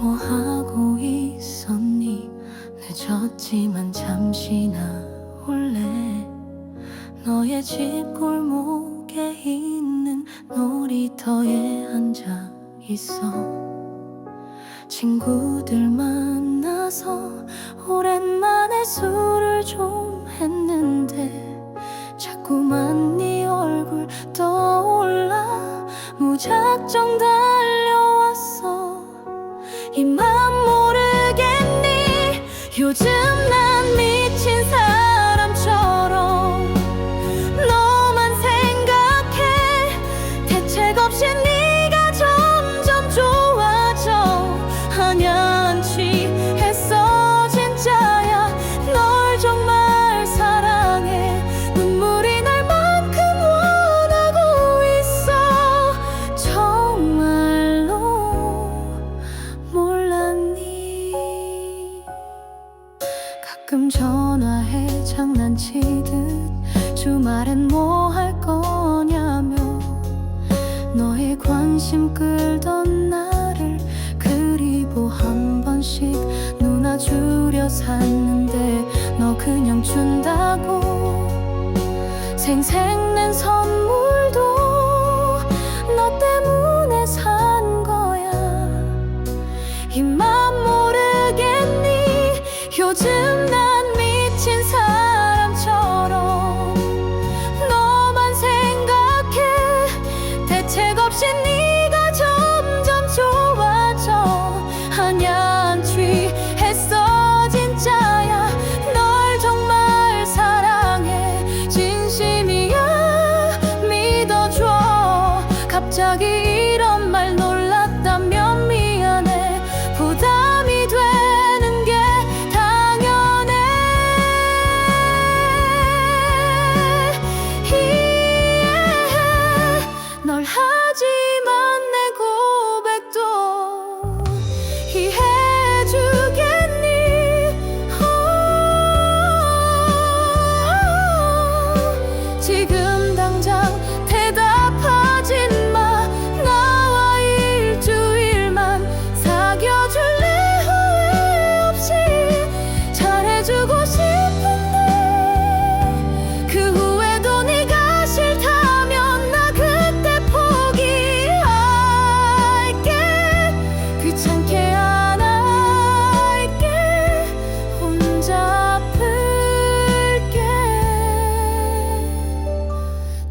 뭐 하고 있었니? 늦었지만 잠시 나올래? 너의 집 골목에 있는 놀이터에 앉아 있어. 친구들 만나서 오랜만에 술을 줘 무작정 달려왔어. 이맘 모르겠니? 요즘 난 미친 사람 가끔 전화해 장난치듯 주말엔 뭐 할 거냐며 너의 관심 끌던 나를 그리고 한 번씩 누나 주려 샀는데 너 그냥 준다고 생색낸 선물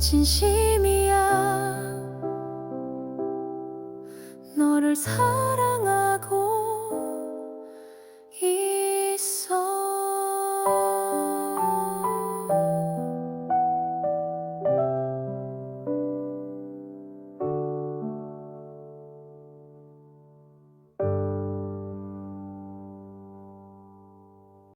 진심이야. 너를 사랑하고